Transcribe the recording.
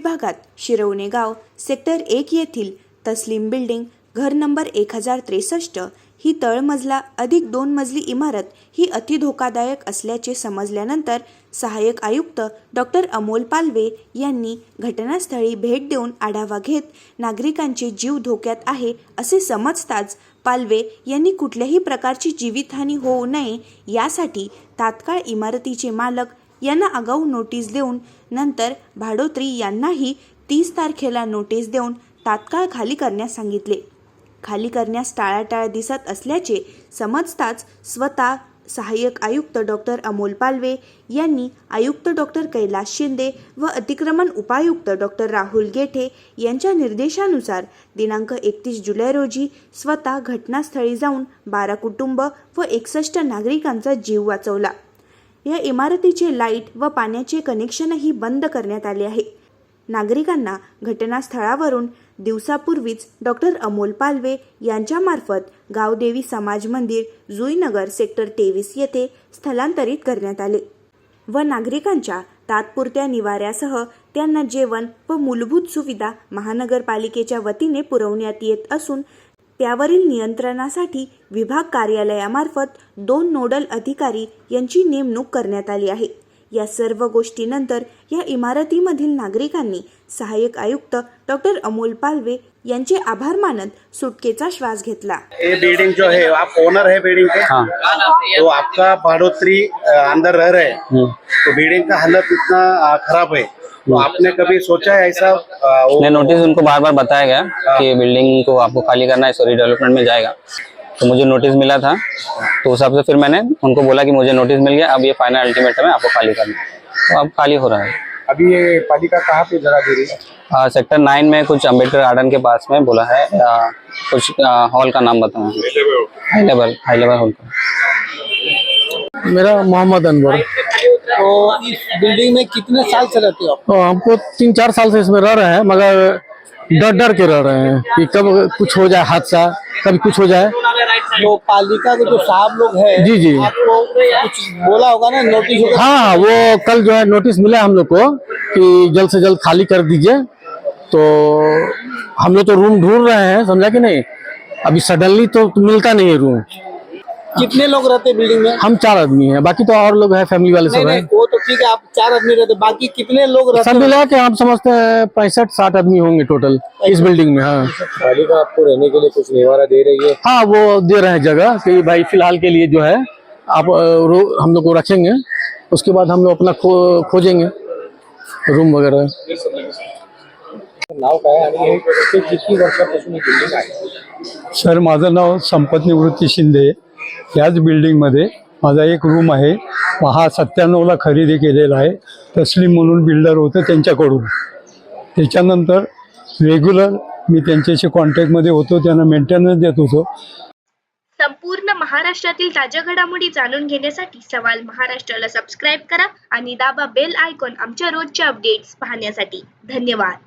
विभागात शिरवणे गाव सेक्टर एक येथील तस्लीम बिल्डिंग घर नंबर एक हजार त्रेसष्ट. ही तळमजला अधिक दोन मजली इमारत ही अति धोकादायक असल्याचे समजल्यानंतर सहाय्यक आयुक्त डॉक्टर अमोल पालवे यांनी घटनास्थळी भेट देऊन आढावा घेत नागरिकांचे जीव धोक्यात आहे असे समजताच पालवे यांनी कुठल्याही प्रकारची जीवितहानी होऊ नये यासाठी तात्काळ इमारतीचे मालक यांना आगाऊ नोटीस देऊन नंतर भाडोत्री यांनाही तीस तारखेला नोटीस देऊन तात्काळ खाली करण्यास सांगितले. खाली करण्यास टाळाटाळ दिसत असल्याचे समजताच स्वतः सहाय्यक आयुक्त डॉक्टर अमोल पालवे यांनी आयुक्त डॉक्टर कैलास शिंदे व अतिक्रमण उपायुक्त डॉक्टर राहुल गेठे यांच्या निर्देशानुसार दिनांक एकतीस जुलै रोजी स्वतः घटनास्थळी जाऊन बारा कुटुंब व एकसष्ट नागरिकांचा जीव वाचवला. या इमारतीचे लाइट व पाण्याचे कनेक्शनही बंद करण्यात आले आहे. नागरिकांना घटनास्थळावरून दिवसापूर्वीच डॉक्टर अमोल पालवे यांच्यामार्फत गावदेवी समाज मंदिर जुईनगर सेक्टर तेवीस येथे स्थलांतरित करण्यात आले व नागरिकांच्या तात्पुरत्या निवाऱ्यासह त्यांना जेवण व मूलभूत सुविधा महानगरपालिकेच्या वतीने पुरवण्यात येत असून त्यावरील नियंत्रणासाठी विभाग कार्यालयामार्फत दोन नोडल अधिकारी यांची नेमणूक करण्यात आली आहे. या सर्व गोष्टीनंतर या इमारतीमधील नागरिकांनी सहाय्यक आयुक्त डॉक्टर अमोल पालवे यांचे आभार मानत सुटकेचा श्वास घेतला. ये बिल्डिंग जो है आप ओनर है बिल्डिंग के हाँ. तो आपका बढ़ोतरी अंदर रह रहे हैं. हम्म। तो बिल्डिंग का हालत इतना अ, खराब है. तो आपने कभी सोचा है ऐसा अ, वो- नहीं नोटिस उनको बार बार बताया गया कि बिल्डिंग को आपको खाली करना है सॉरी डेवलपमेंट में जाएगा। तो मुझे नोटिस मिला था। तो उस हिसाब से फिर मैंने उनको बोला कि मुझे नोटिस मिल गया अब ये फाइनल अल्टीमेटम है आपको खाली करना है। तो अब खाली हो रहा है। अभी ये पालिका कहाँ पे जगह दे रही है? आ, सेक्टर नाइन में कुछ अंबेडकर गार्डन के पास में बोला है। आ, कुछ हॉल का नाम बताना high level high level hall का। मेरा मोहम्मद अनवर। तो इस बिल्डिंग में कितने साल से रहते हो आप? तो हमको तीन चार साल से इसमें रह रहे हैं मगर डर डर के रह रहे हैं कि कब कुछ हो जाए हादसा कभी कुछ हो जाए। तो पालिका के जो साहब लोग हैं जी, जी। आपको कुछ बोला होगा ना नोटिस हाँ हाँ वो कल जो है नोटिस मिला हम लोग को कि जल्द से जल्द खाली कर दीजिए। तो हम लोग तो रूम ढूंढ रहे हैं समझा कि नहीं? अभी सडनली तो मिलता नहीं है रूम कितने लोग रहते बिल्डिंग में? हम चार आदमी हैं बाकी तो और लोग हैं फैमिली वाले सब हैं। वो तो ठीक है आप चार आदमी रहते बाकी कितने लोग रहते सब मिला के हम समझते हैं पैंसठ साठ आदमी होंगे टोटल इस बिल्डिंग में हाँ। पालिका आपको रहने के लिए कुछ निवारा दे रही है? हाँ वो दे रहे हैं जगह कि भाई फ़िलहाल के लिए जो है आप हम लोग को रखेंगे उसके बाद हम लोग अपना खो खोजेंगे रूम वगैरह। नाव काय आणि किती वर्षापासून ही सर माझं नाव संपत निवृत्ती शिंदे याच बिल्डिंगमध्ये माझा एक रूम आहे. हा सत्त्याण्णवला खरेदी केलेला आहे. तस्लीम म्हणून बिल्डर होतं त्यांच्याकडून. त्याच्यानंतर रेग्युलर मी त्यांच्याशी कॉन्टॅक्टमध्ये होतो. त्यांना मेंटेनन्स देत होतो. संपूर्ण महाराष्ट्रातील ताज्या घडामोडी जाणून घेण्यासाठी सवाल महाराष्ट्राला सबस्क्राईब करा आणि दाबा बेल आयकॉन आमच्या रोजच्या अपडेट्स पाहण्यासाठी. धन्यवाद.